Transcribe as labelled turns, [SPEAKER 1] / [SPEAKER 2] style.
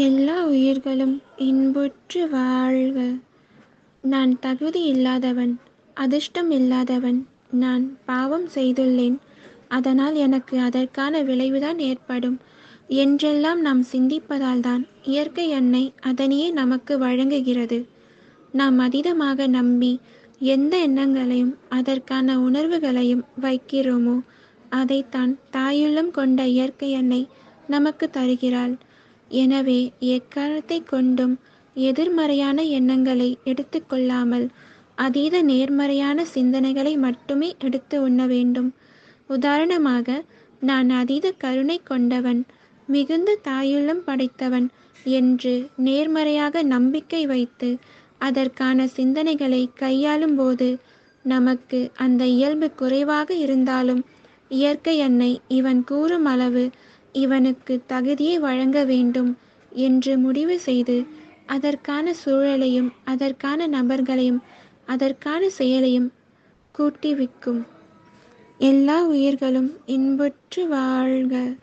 [SPEAKER 1] எல்லா உயிர்களும் இன்புற்று வாழ்க. நான் தகுதி இல்லாதவன் அதிர்ஷ்டம் இல்லாதவன் நான் பாவம் செய்துள்ளேன். அதனால் எனக்கு அதற்கான விளைவுதான் ஏற்படும். என்றெல்லாம் நாம் சிந்திப்பதால்தான் இயற்கை எண்ணெய் அதனையே நமக்கு வழங்குகிறது. நாம் அதீதமாக நம்பி எந்த எண்ணங்களையும் அதற்கான உணர்வுகளையும் வைக்கிறோமோ அதைத்தான் தாயுள்ளம் கொண்ட இயற்கை எண்ணெய் நமக்கு தருகிறாள். எனவே எக்காலத்தை கொண்டும் எதிர்மறையான எண்ணங்களை எடுத்துக்கொள்ளாமல் அதீத நேர்மறையான சிந்தனைகளை மட்டுமே எடுத்து உண்ண வேண்டும். உதாரணமாக நான் அதீத கருணை கொண்டவன் மிகுந்த தாயுள்ளம் படைத்தவன் என்று நேர்மறையாக நம்பிக்கை வைத்து அதற்கான சிந்தனைகளை கையாளும் போது நமக்கு அந்த இயல்பு குறைவாக இருந்தாலும் இயற்கை என்னை இவன் கூறும் அளவு இவனுக்கு தகுதியை வழங்க வேண்டும் என்று முடிவு செய்து அதற்கான சூழலையும் அதற்கான நபர்களையும் அதற்கான செயலையும் கூட்டி விக்கும் எல்லா உயிர்களும் இன்புற்று வாழ்க.